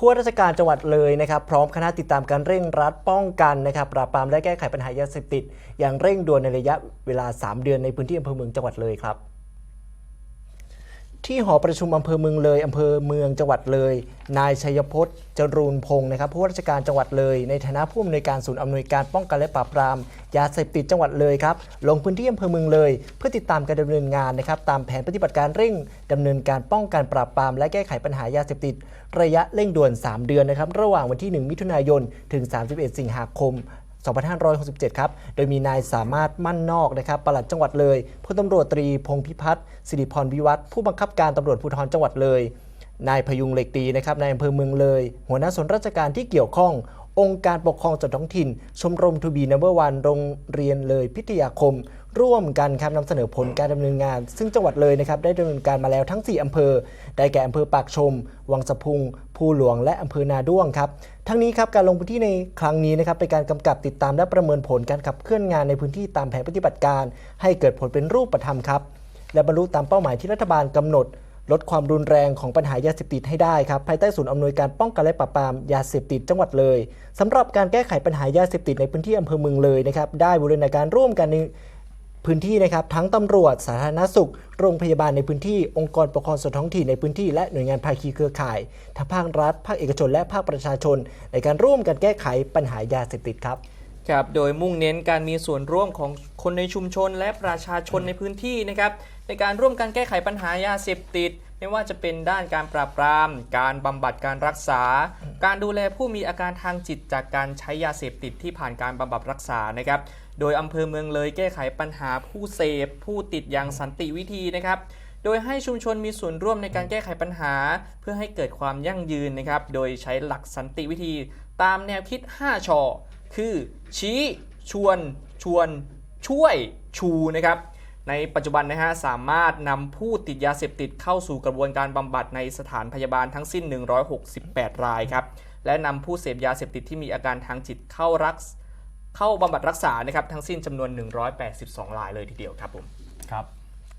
ผู้ว่าราชการจังหวัดเลยนะครับพร้อมคณะติดตามการเร่งรัดป้องกันนะครับปราบปรามและแก้ไขปัญหายาเสพติด อย่างเร่งด่วนในระยะเวลา 3 เดือนในพื้นที่อำเภอเมืองจังหวัดเลยครับ ที่หอประชุมอำเภอเมืองเลยอำเภอเมืองจังหวัดเลย นายชัยพจน์จรูนพงศ์นะครับผู้ว่าราชการจังหวัดเลย ในฐานะผู้อำนวยการศูนย์อำนวยการป้องกันและปราบปรามยาเสพติดจังหวัดเลยครับลงพื้นที่อำเภอเมืองเลย เพื่อติดตามการดำเนินงานนะครับตามแผนปฏิบัติการเร่งดำเนินการป้องกันปราบปรามและแก้ไขปัญหายาเสพติด ระยะเร่งด่วน 3 เดือนนะครับระหว่างวันที่ 1 มิถุนายนถึง 31 สิงหาคม 2567 ครับ โดยมีนายสามารถมั่นนอกนะครับปลัดจังหวัดเลยพลตำรวจตรีพงพิพัฒน์สิริพรวิวัฒน์ผู้บังคับการตำรวจภูธรจังหวัดเลย นายพยุงเหล็กตีนะครับนายอำเภอเมืองเลย หัวหน้าส่วนราชการที่เกี่ยวข้อง องค์การปกครองส่วนท้องถิ่น ชมรมทูบีนัมเบอร์วันโรงเรียนเลยพิทยาคม ร่วมกันครับนำเสนอผลการดำเนินงาน ซึ่งจังหวัดเลยนะครับได้ดำเนินการมาแล้วทั้ง 4อำเภอ ได้แก่อำเภอปากชม วังสะพุง ภูหลวง และอำเภอนาด้วงครับทั้งนี้ครับการลงพื้นที่ในครั้งนี้นะครับเป็นการกำกับติดตามและประเมินผลการขับเคลื่อนงานในพื้นที่ตามแผนปฏิบัติการ ให้เกิดผลเป็นรูปธรรมครับและบรรลุตามเป้าหมายที่รัฐบาลกำหนดลดความรุนแรงของปัญหายาเสพติดให้ได้ครับภายใต้ศูนย์อำนวยการป้องกันและปราบปรามยาเสพติดจังหวัดเลยสำหรับการแก้ไขปัญหายาเสพติดในพื้นที่อำเภอเมืองเลยนะครับได้บูรณาการร่วมกันใน พื้นที่นะครับทั้งตำรวจสาธารณสุข โรงพยาบาลในพื้นที่องค์กรปกครองส่วนท้องถิ่นในพื้นที่และหน่วยงานภาคีเครือข่ายทั้งภาครัฐ ภาคเอกชน และภาคประชาชน ในการร่วมกันแก้ไขปัญหายาเสพติดครับ ครับโดยมุ่งเน้นการมีส่วนร่วมของคนในชุมชนและประชาชนในพื้นที่นะครับในการร่วมกันแก้ไขปัญหายาเสพติด ไม่ว่าจะเป็นด้านการปราบปราม การบำบัดการรักษา การดูแลผู้มีอาการทางจิตจากการใช้ยาเสพติดที่ผ่านการบำบัดรักษานะครับโดยอำเภอเมืองเลยแก้ไขปัญหาผู้เสพ ผู้ติดอย่างสันติวิธีนะครับโดยให้ชุมชนมีส่วนร่วมในการแก้ไขปัญหา เพื่อให้เกิดความยั่งยืนนะครับโดยใช้หลักสันติวิธี ตามแนวคิด 5ชอ คือชี้ชวนชวนช่วยชูนะครับในปัจจุบันนะฮะสามารถนำผู้ติดยาเสพติดเข้าสู่กระบวนการบำบัดในสถานพยาบาลทั้งสิ้น 168 รายครับและนำผู้เสพยาเสพติดที่มีอาการทางจิตเข้ารักเข้าบำบัดรักษานะครับทั้งสิ้นจำนวน 182 รายเลยทีเดียวครับผมครับ